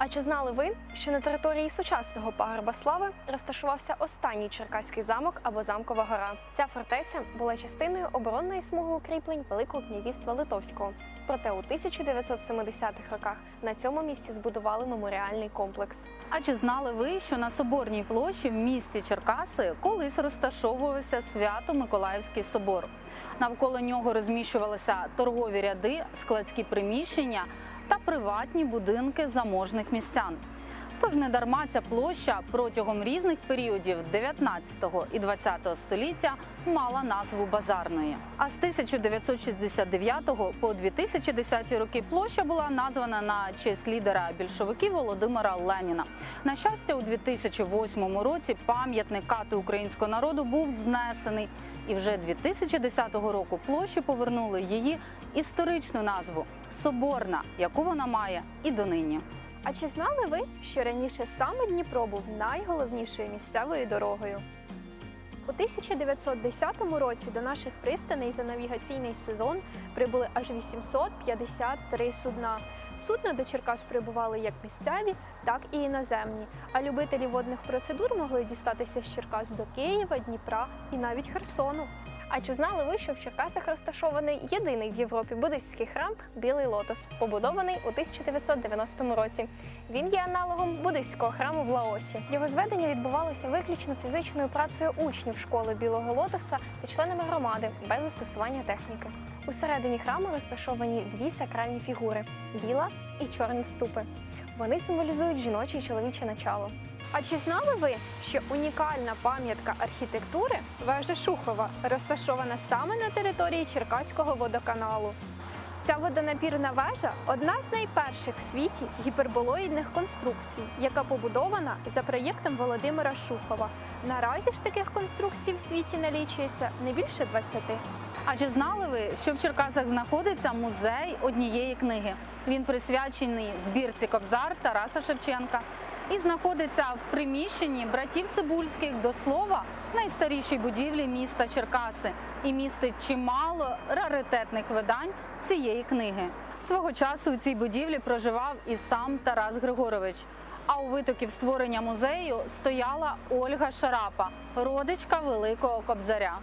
А чи знали ви, що на території сучасного пагорба слави розташувався останній черкаський замок або замкова гора? Ця фортеця була частиною оборонної смуги укріплень Великого князівства Литовського. Проте у 1970-х роках на цьому місці збудували меморіальний комплекс. А чи знали ви, що на Соборній площі в місті Черкаси колись розташовувався Свято-Миколаївський собор? Навколо нього розміщувалися торгові ряди, складські приміщення та приватні будинки заможних містян. Тож недарма ця площа протягом різних періодів 19 і 20 століття мала назву базарної. А з 1969 по 2010 роки площа була названа на честь лідера більшовиків Володимира Леніна. На щастя, у 2008 році пам'ятник кати українського народу був знесений, і вже 2010 року площі повернули її історичну назву Соборна, яку вона має і донині. А чи знали ви, що раніше саме Дніпро був найголовнішою місцевою дорогою? У 1910 році до наших пристаней за навігаційний сезон прибули аж 853 судна. Судна до Черкас прибували як місцеві, так і іноземні. А любителі водних процедур могли дістатися з Черкас до Києва, Дніпра і навіть Херсону. А чи знали ви, що в Черкасах розташований єдиний в Європі буддистський храм Білий Лотос, побудований у 1990 році? Він є аналогом буддистського храму в Лаосі. Його зведення відбувалося виключно фізичною працею учнів школи Білого Лотоса та членами громади без застосування техніки. Усередині храму розташовані дві сакральні фігури біла і чорні ступи. Вони символізують жіноче і чоловіче начало. А чи знали ви, що унікальна пам'ятка архітектури вежа Шухова розташована саме на території Черкаського водоканалу? Ця водонапірна вежа одна з найперших в світі гіперболоїдних конструкцій, яка побудована за проєктом Володимира Шухова. Наразі ж таких конструкцій в світі налічується не більше 20. А чи знали ви, що в Черкасах знаходиться музей однієї книги? Він присвячений збірці Кобзар Тараса Шевченка і знаходиться в приміщенні братів Цибульських до слова найстарішій будівлі міста Черкаси і містить чимало раритетних видань цієї книги. Свого часу у цій будівлі проживав і сам Тарас Григорович. А у витоків створення музею стояла Ольга Шарапа, родичка Великого Кобзаря.